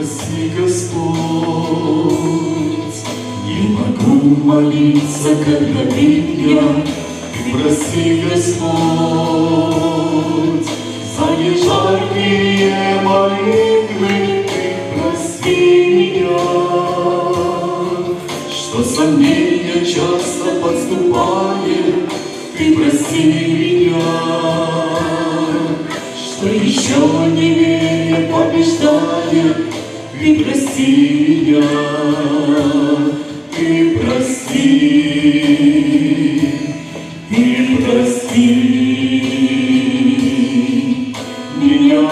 Прости, Господь, не могу молиться, когда бит я. Ты прости, Господь, за нежаркие молитвы. Прости меня, что сомнения часто подступает, Ты прости меня, что еще неверие побеждает, Ты прости меня, Ты прости, Ты прости меня.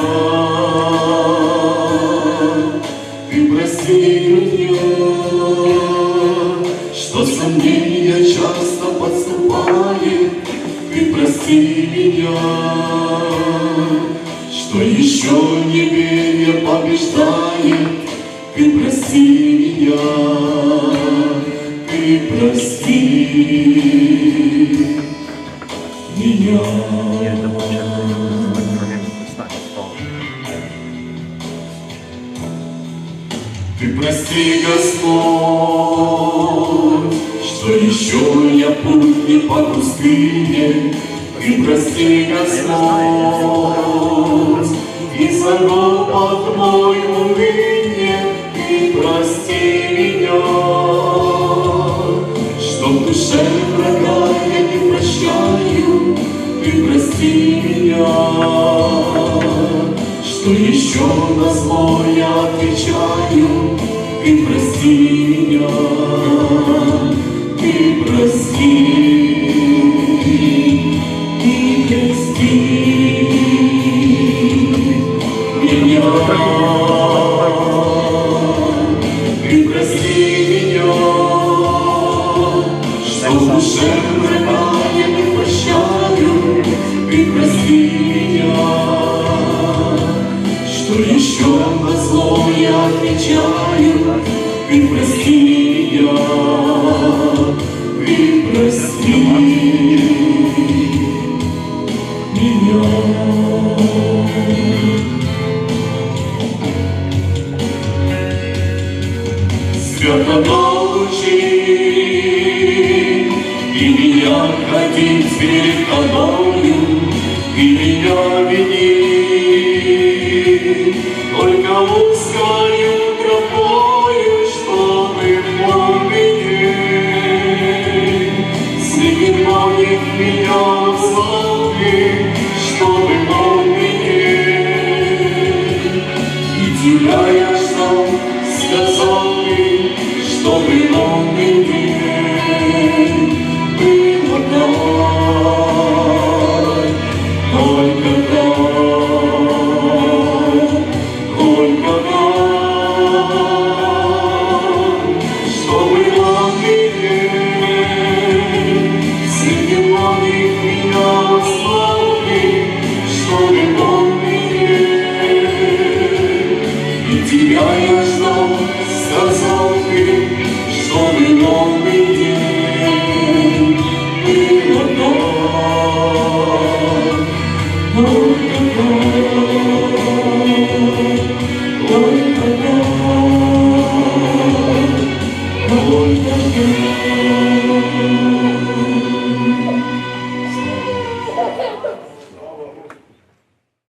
Ты прости меня, что сомнения часто подступает. Ты прости меня, что еще неверие побеждает. Ты прости меня, ты прости меня. Ты прости, Господь, что еще я путь не по пустыне. Ты прости, Господь, и за ропот мой уныние. Ты прости меня, что в душе врага я не прощаю. Ты прости меня, что еще на зло я отвечаю. Ты прости меня, ты прости, ты Ты прости меня, что в душе врага я не прощаю. Ты прости меня, что еще на зло я прости меня, ты прости. Научи и меня ходить перед тобою, и меня веди. Только узкою тропою, чтобы помнить. Снеги помнит меня в чтобы помнить. И тебя я ждал, сказал ты, чтобы он меня